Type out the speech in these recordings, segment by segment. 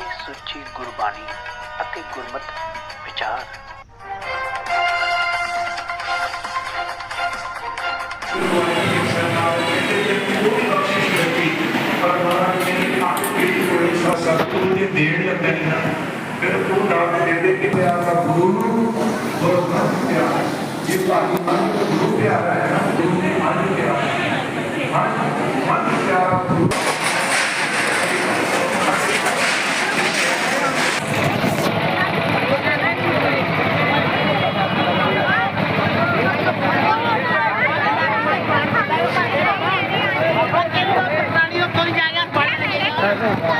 ਸੁੱਚੀ ਗੁਰਬਾਣੀ ਅਤੇ ਗੁਰਮਤ ਵਿਚਾਰ। ਸਤਿਗੁਰੂ ਦੀ ਦੇਣ ਲੱਗਣੀ ਨਾ ਫਿਰ ਉਹ ਦਾਤ ਦੇ ਦੇ ਕਿ ਪਿਆਰ ਦਾ ਗੁਰੂ ਨੂੰ ਗੁਰੂ ਦਾ ਪਿਆਰ। ਜੇ ਭਾਈ ਮਨ ਨੂੰ ਗੁਰੂ ਪਿਆਰਾ ਹੈ ਨਾ, ਗੁਰੂ Thank you.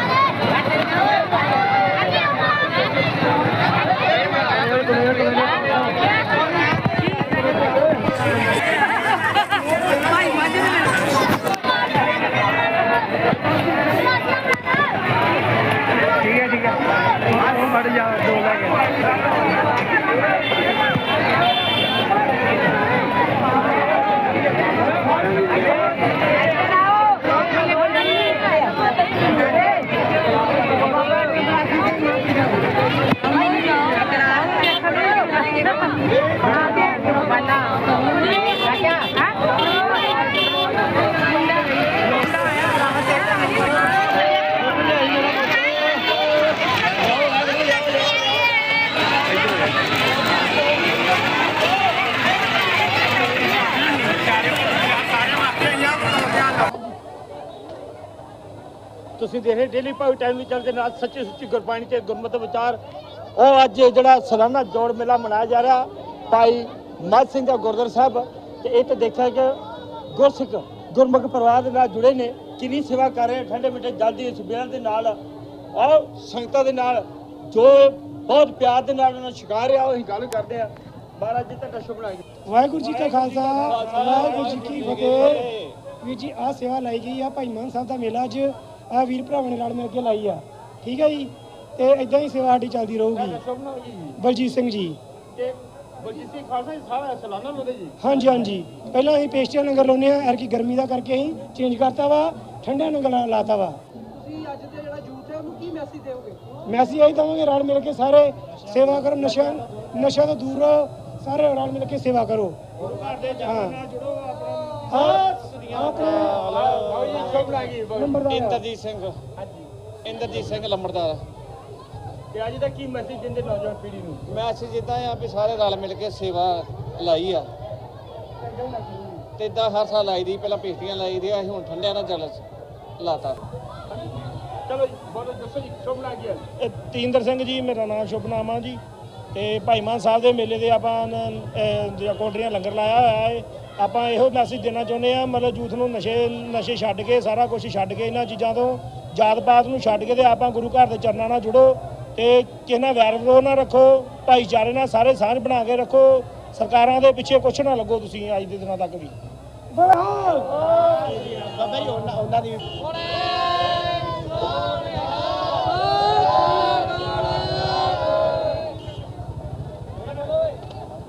ਤੁਸੀਂ ਦੇਖ ਰਹੇ ਡੇਲੀ ਭਾਈ ਟਾਈਮ ਵੀ ਚੱਲਦੇ ਨਾਲ ਸੱਚੀ ਸੁੱਚੀ ਗੁਰਬਾਣੀ ਤੇ ਗੁਰਮਤਿ ਵਿਚਾਰ। ਉਹ ਅੱਜ ਜਿਹੜਾ ਸਾਲਾਨਾ ਜੋੜ ਮੇਲਾ ਮਨਾਇਆ ਜਾ ਰਿਹਾ, ਭਾਈ ਮਤ ਸਿੰਘ ਦਾ ਗੁਰਦੁਆਰਾ ਸਾਹਿਬ। ਤੇ ਇਹ ਤੇ ਦੇਖਿਆ ਕਿ ਗੁਰਸਿੱਖ, ਗੁਰਮੁਖ ਪਰਿਵਾਰ ਦੇ ਨਾਲ ਜੁੜੇ ਨੇ, ਕਿੰਨੀ ਸੇਵਾ ਕਰ ਰਹੇ ਨੇ, ਠੰਡੇ ਮਿੱਠੇ ਜਲ ਦੀ ਇਸ ਬੇਲ ਦੇ ਨਾਲ। ਔਰ ਸੰਗਤਾਂ ਦੇ ਨਾਲ ਜੋ ਬਹੁਤ ਪਿਆਰ ਦੇ ਨਾਲ ਉਹਨਾਂ ਨੂੰ ਛਕਾ ਰਿਹਾ, ਉਹ ਅਸੀਂ ਗੱਲ ਕਰਦੇ ਆ। ਮਹਾਰਾਜ ਜੀ, ਤੁਹਾਡਾ ਸ਼ੁਭ ਨਾਮ ਵਾਹਿਗੁਰੂ ਜੀ ਕਾ ਖਾਲਸਾ, ਵਾਹਿਗੁਰੂ ਜੀ ਕੀ ਫਤਿਹ। ਵੀਰ ਜੀ ਆ ਸੇਵਾ ਲਾਈ ਗਈ ਆ ਭਾਈ ਮਾਨ ਸਾਹਿਬ ਦਾ ਮੇਲਾ ਅੱਜ। ਆ ਵੀਰ ਭਰਾਵਾਂ ਨੇ ਰਲ ਮਿਲ ਕੇ ਲਾਈ ਆ। ਠੀਕ ਹੈ ਜੀ? ਤੇ ਇਦਾਂ ਹੀ ਸੇਵਾ ਸਾਡੀ ਚੱਲਦੀ ਰਹੂਗੀ। ਜੀ? ਬਲਜੀਤ ਸਿੰਘ ਜੀ। ਤੇ ਬਲਜੀਤ ਸਿੰਘ ਖਾਲਸਾ ਜੀ ਸਾਰਾ ਸਾਲਾਨਾ ਲਾਉਂਦੇ ਜੀ? ਹਾਂਜੀ ਹਾਂਜੀ। ਪਹਿਲਾਂ ਅਸੀਂ ਪੇਸਟੀਆਂ ਲੰਗਰ ਲਾਉਂਦੇ ਆ ਐਰ ਕੀ ਗਰਮੀ ਦਾ ਕਰਕੇ ਅਸੀਂ ਚੇਂਜ ਕਰਤਾ ਵਾ ਠੰਡਾ ਲੰਗਰ ਲਾਤਾ ਵਾ। ਤੁਸੀਂ ਅੱਜ ਦੇ ਜਿਹੜਾ ਯੂਥ ਹੈ ਉਹਨੂੰ ਕੀ ਮੈਸੇਜ ਦਿਓਗੇ? ਮੈਸੇਜ ਆਈ ਦਵਾਂਗੇ ਰਲ ਮਿਲ ਕੇ ਸਾਰੇ ਸੇਵਾ ਕਰੋ ਨਸ਼ਾ ਨਸ਼ਾ ਤੋਂ ਦੂਰ ਰਹੋ ਸਾਰੇ ਰਲ ਮਿਲ ਕੇ ਸੇਵਾ ਕਰੋ। ਹਾਂ। ਹਾਂ ਆਪਣੇ ਸ਼ੁਭ ਨਾਮ ਜੀ ਨੰਬਰਦਾਰ ਇੰਦਰਜੀਤ ਸਿੰਘ। ਇੰਦਰਜੀਤ ਸਿੰਘ ਲੰਬੜਦਾਰ। ਤੇ ਅੱਜ ਦਾ ਕੀ ਮੈਸੇਜ ਦਿੰਦੇ ਨੌਜਵਾਨ ਪੀੜ੍ਹੀ ਨੂੰ? ਮੈਂ ਅਸੀਂ ਜਿੱਦਾਂ ਆ ਵੀ ਸਾਰੇ ਰਲ ਮਿਲ ਕੇ ਸੇਵਾ ਲਾਈ ਆ। ਤੇ ਇਦਾਂ ਹਰ ਸਾਲ ਲਾਈ ਦੀ ਪਹਿਲਾਂ ਪੇਸਟੀਆਂ ਲਾਈ ਦੀ ਅਸੀਂ ਹੁਣ ਠੰਡਿਆਂ ਨਾਲ ਜਲ ਲਾਤਾ। ਚਲੋ ਜੀ ਬੋਲੋ ਦੱਸੋ ਜੀ ਸ਼ੁਭ ਨਾਮ ਕੀ ਹੈ ਤੀਂਦਰ ਸਿੰਘ ਜੀ ਮੇਰਾ ਨਾਮ ਸ਼ੁਭ ਨਾਮ ਆ ਜੀ। ਤੇ ਭਾਈ ਮਾਨ ਸਾਹਿਬ ਦੇ ਮੇਲੇ ਦੇ ਆਪਾਂ ਕੋਟਰੀਆਂ ਲੰਗਰ ਲਾਇਆ ਹੋਇਆ ਹੈ। ਆਪਾਂ ਇਹੋ ਮੈਸੇਜ ਦੇਣਾ ਚਾਹੁੰਦੇ ਆ ਮਤਲਬ ਯੂਥ ਨੂੰ ਨਸ਼ੇ ਨਸ਼ੇ ਛੱਡ ਕੇ ਸਾਰਾ ਕੁਝ ਛੱਡ ਕੇ ਇਹਨਾਂ ਚੀਜ਼ਾਂ ਤੋਂ ਜਾਤ ਪਾਤ ਨੂੰ ਛੱਡ ਕੇ ਤੇ ਆਪਾਂ ਗੁਰੂ ਘਰ ਦੇ ਚਰਨਾਂ ਨਾਲ ਜੁੜੋ ਤੇ ਕਿਸੇ ਨਾਲ ਵੈਰ ਵਿਰੋਧ ਨਾ ਰੱਖੋ ਭਾਈਚਾਰੇ ਨਾਲ ਸਾਰੇ ਸਾਂਝ ਬਣਾ ਕੇ ਰੱਖੋ ਸਰਕਾਰਾਂ ਦੇ ਪਿੱਛੇ ਕੁਛ ਨਾ ਲੱਗੋ ਤੁਸੀਂ ਅੱਜ ਦੇ ਦਿਨਾਂ ਤੱਕ ਵੀ। ਬਹਾਲ ਬਾਬਾ ਜੀ ਉਹਨਾਂ